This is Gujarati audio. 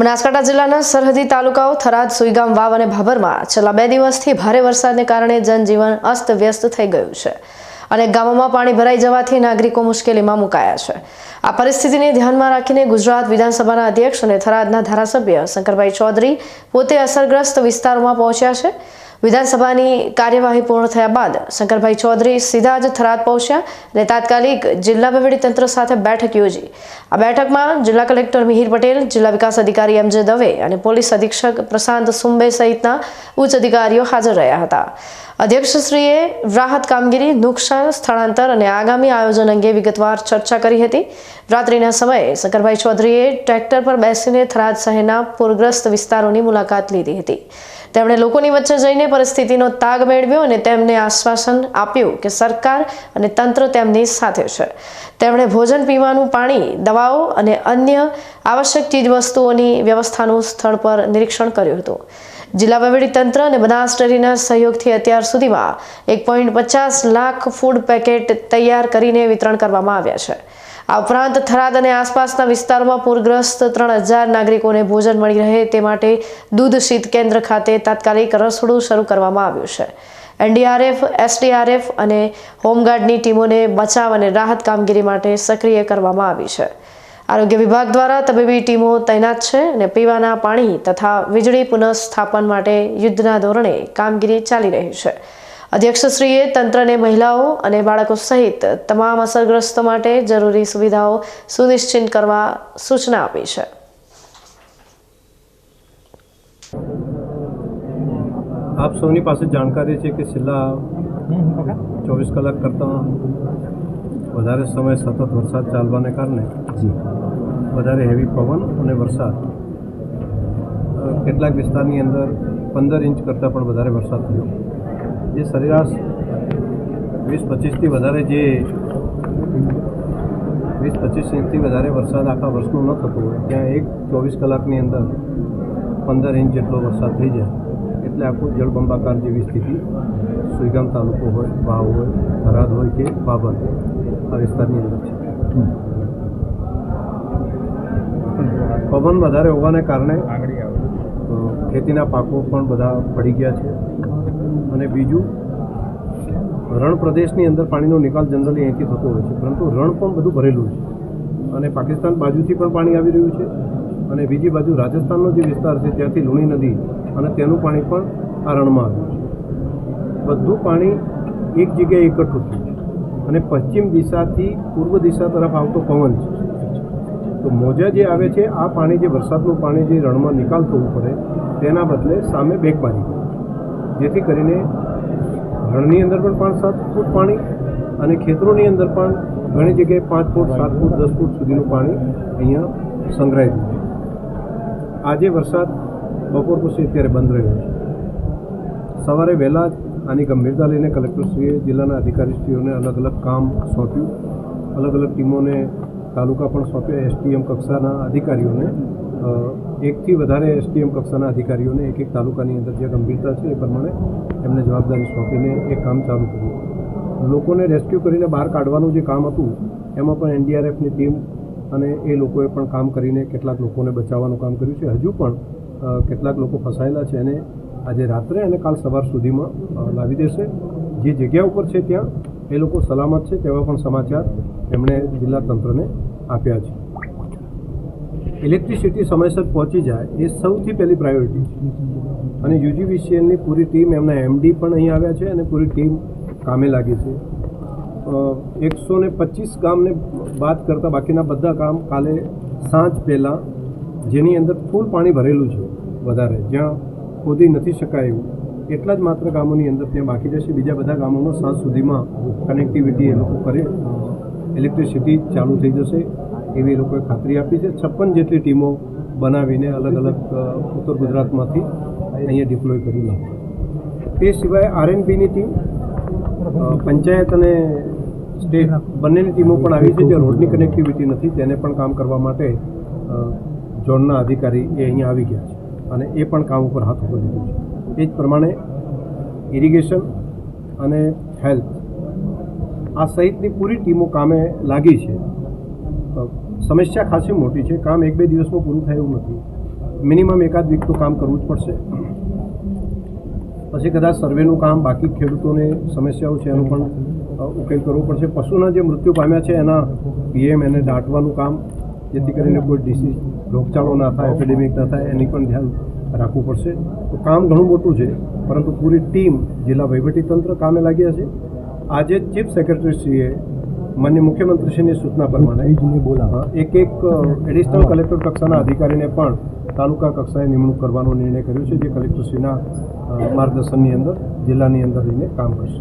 બનાસકાંઠા જિલ્લાના સરહદી તાલુકાઓ થરાદ, સુઈગામ, વાવ અને ભાભરમાં છેલ્લા બે દિવસથી ભારે વરસાદને કારણે જનજીવન અસ્તવ્યસ્ત થઈ ગયું છે અને ગામોમાં પાણી ભરાઈ જવાથી નાગરિકો મુશ્કેલીમાં મુકાયા છે. આ પરિસ્થિતિને ધ્યાનમાં રાખીને ગુજરાત વિધાનસભાના અધ્યક્ષ અને થરાદના ધારાસભ્ય શંકરભાઈ ચૌધરી પોતે અસરગ્રસ્ત વિસ્તારોમાં પહોંચ્યા છે. વિધાનસભાની કાર્યવાહી પૂર્ણ થયા બાદ શંકરભાઈ ચૌધરી સીધા જ થરાદ પહોંચ્યા અને તાત્કાલિક જિલ્લા વહીવટીતંત્ર સાથે બેઠક યોજી. આ બેઠકમાં જિલ્લા કલેક્ટર મિહિર પટેલ, જિલ્લા વિકાસ અધિકારી એમ દવે અને પોલીસ અધિક્ષક પ્રશાંત સુંબે સહિતના ઉચ્ચ અધિકારીઓ હાજર રહ્યા હતા. અધ્યક્ષશ્રીએ રાહત કામગીરી, નુકસાન, સ્થળાંતર અને આગામી આયોજન અંગે વિગતવાર ચર્ચા કરી હતી. રાત્રિના સમયે શંકરભાઈ ચૌધરીએ ટ્રેક્ટર પર બેસીને થરાદ શહેરના પૂરગ્રસ્ત વિસ્તારોની મુલાકાત લીધી હતી. તેમણે લોકોની વચ્ચે જઈને પરિસ્થિતિનો તાગ મેળવ્યો અને તેમને આશ્વાસન આપ્યું કે સરકાર અને તંત્ર તેમની સાથે છે. તેમણે ભોજન પીવાનું પાણી, દવાઓ અને અન્ય આવશ્યક ચીજવસ્તુઓની વ્યવસ્થાનું સ્થળ પર નિરીક્ષણ કર્યું હતું. જિલ્લા વહીવટીતંત્ર અને બનાસડેરીના સહયોગથી અત્યાર સુધીમાં એક પોઈન્ટ પચાસ લાખ ફૂડ પેકેટ તૈયાર કરીને વિતરણ કરવામાં આવ્યા છે. આ ઉપરાંત થરાદ અને આસપાસના વિસ્તારોમાં પૂરગ્રસ્ત ત્રણ હજાર નાગરિકોને ભોજન મળી રહે તે માટે દૂધ શીત કેન્દ્ર ખાતે તાત્કાલિક રસોડું શરૂ કરવામાં આવ્યું છે. એનડીઆરએફ, એસડીઆરએફ અને હોમગાર્ડની ટીમોને બચાવ અને રાહત કામગીરી માટે સક્રિય કરવામાં આવી છે. આરોગ્ય વિભાગ દ્વારા તબીબી ટીમો તૈનાત છે અને પીવાના પાણી તથા વીજળી પુનઃસ્થાપન માટે યુદ્ધના ધોરણે કામગીરી ચાલી રહી છે. અધ્યક્ષશ્રીએ તંત્રને મહિલાઓ અને બાળકો સહિત તમામ અસરગ્રસ્તો માટે જરૂરી સુવિધાઓ સુનિશ્ચિત કરવા સૂચના આપી છે. આપ સૌની પાસે જાણકારી છે કે છેલ્લા ચોવીસ કલાક કરતાં વધારે સમય સતત વરસાદ ચાલવાને કારણે વધારે હેવી પવન અને વરસાદ કેટલાક વિસ્તારની અંદર પંદર ઇંચ કરતાં પણ વધારે વરસાદ થયો. જે સરેરાશ વીસ, પચીસથી વધારે જે વીસ પચીસ ઇંચથી વધારે વરસાદ આખા વર્ષનો ન થતો હોય, ત્યાં એક ચોવીસ કલાકની અંદર પંદર ઇંચ જેટલો વરસાદ થઈ જાય. એટલે આખું જળબંબાકાર જેવી સ્થિતિ. સુઈગામ તાલુકો હોય, વાવ હોય, થરાદ હોય કે બાબર, આ વિસ્તારની અંદર છે. પવન વધારે હોવાને કારણે ખેતીના પાકો પણ બધા પડી ગયા છે. અને બીજું રણ પ્રદેશની અંદર પાણીનો નિકાલ જનરલી અહીંથી થતો હોય છે. પરંતુ રણ પણ બધું ભરેલું છે. અને પાકિસ્તાન બાજુથી પણ પાણી આવી રહ્યું છે. અને બીજી બાજુ રાજસ્થાનનો જે વિસ્તાર છે, ત્યાંથી લુણી નદી અને તેનું પાણી પણ આ રણમાં આવ્યું છે. બધું પાણી એક જગ્યાએ એકઠું થયું અને પશ્ચિમ દિશાથી પૂર્વ દિશા તરફ આવતો પવન છે. તો મોજા જે આવે છે, આ પાણી જે વરસાદનું પાણી જે રણમાં નિકાલ થવું પડે, તેના બદલે સામે બેક મારી ગયું જેથી કરીને ઘરની અંદર પણ પાંચ સાત ફૂટ પાણી અને ખેતરોની અંદર પણ ઘણી જગ્યાએ પાંચ ફૂટ, સાત ફૂટ, દસ ફૂટ સુધીનું પાણી અહીંયા સંગ્રહાય છે. આજે વરસાદ બપોર પછી અત્યારે બંધ રહ્યો છે. સવારે વહેલા જ આની ગંભીરતા લઈને કલેક્ટરશ્રીએ જિલ્લાના અધિકારીશ્રીઓને અલગ અલગ કામ સોંપ્યું. અલગ અલગ ટીમોને તાલુકા પણ સોંપ્યા એસટીએમ કક્ષાના અધિકારીઓને એકથી વધારે એસટીએમ કક્ષાના અધિકારીઓને એક એક તાલુકાની અંદર જે ગંભીરતા છે એ પ્રમાણે એમને જવાબદારી સોંપીને એ કામ ચાલુ કર્યું. લોકોને રેસ્ક્યુ કરીને બહાર કાઢવાનું જે કામ હતું, એમાં પણ એનડીઆરએફની ટીમ અને એ લોકોએ પણ કામ કરીને કેટલાક લોકોને બચાવવાનું કામ કર્યું છે. હજુ પણ કેટલાક લોકો ફસાયેલા છે અને આજે રાત્રે અને કાલ સવાર સુધીમાં લાવી દેશે. જે જગ્યા ઉપર છે ત્યાં, એ લોકો સલામત છે તેવા પણ સમાચાર એમણે જિલ્લા તંત્રને આપ્યા છે. ઇલેક્ટ્રિસિટી સમયસર પહોંચી જાય એ સૌથી પહેલી પ્રાયોરિટી છે. અને યુજીવીસીએલની પૂરી ટીમ એમના એમડી પણ અહીં આવ્યા છે અને પૂરી ટીમ કામે લાગી છે. એકસો ને પચીસ ગામને બાદ કરતાં બાકીના બધા કામ કાલે સાંજ પહેલાં જેની અંદર ફૂલ પાણી ભરેલું છે વધારે, જ્યાં ખોદી નથી શકાય. એવું એટલા જ માત્ર ગામોની અંદર ત્યાં બાકી જશે. બીજા બધા ગામોમાં સાંજ સુધીમાં કનેક્ટિવિટી એ લોકો કરે. ઇલેક્ટ્રિસિટી ચાલુ થઈ જશે. એવી લોકોએ ખાતરી આપી છે. છપ્પન જેટલી ટીમો બનાવીને અલગ અલગ ઉત્તર ગુજરાતમાંથી અહીંયા ડિપ્લોય કરી નાખી. એ સિવાય આરએનબીની ટીમ પંચાયત અને સ્ટેટ બંનેની ટીમો પણ આવી છે. જે રોડની કનેક્ટિવિટી નથી. તેને પણ કામ કરવા માટે ઝોનના અધિકારી એ અહીંયા આવી ગયા છે અને એ પણ કામ ઉપર હાથ ઉપર લીધું છે. એ જ પ્રમાણે ઇરિગેશન અને હેલ્થ આ સહિતની પૂરી ટીમો કામે લાગી છે. સમસ્યા ખાસી મોટી છે. કામ એક બે દિવસમાં પૂરું થાય નથી. મિનિમમ એકાદ વીક તો કામ કરવું જ પડશે. પછી કદાચ સર્વેનું કામ બાકી ખેડૂતોને સમસ્યાઓ છે એનું પણ ઉકેલ કરવો પડશે. પશુના જે મૃત્યુ પામ્યા છે એના પીએમ એને દાટવાનું કામ, જેથી કરીને કોઈ ડિસીઝ રોગચાળો ના થાય એપિડેમિક ના થાય, એની પણ ધ્યાન રાખવું પડશે. તો કામ ઘણું મોટું છે, પરંતુ પૂરી ટીમ જિલ્લા વહીવટીતંત્ર કામે લાગ્યા છે. આજે ચીફ સેક્રેટરીશ્રીએ માન્ય મુખ્યમંત્રીશ્રીની સૂચના પ્રમાણે અ, એક એક એડિશનલ કલેક્ટર કક્ષાના અધિકારીને પણ તાલુકા કક્ષાએ નિમણૂક કરવાનો નિર્ણય કર્યો છે જે કલેક્ટરશ્રીના માર્ગદર્શનની અંદર જિલ્લાની અંદર રહીને કામ કરશે.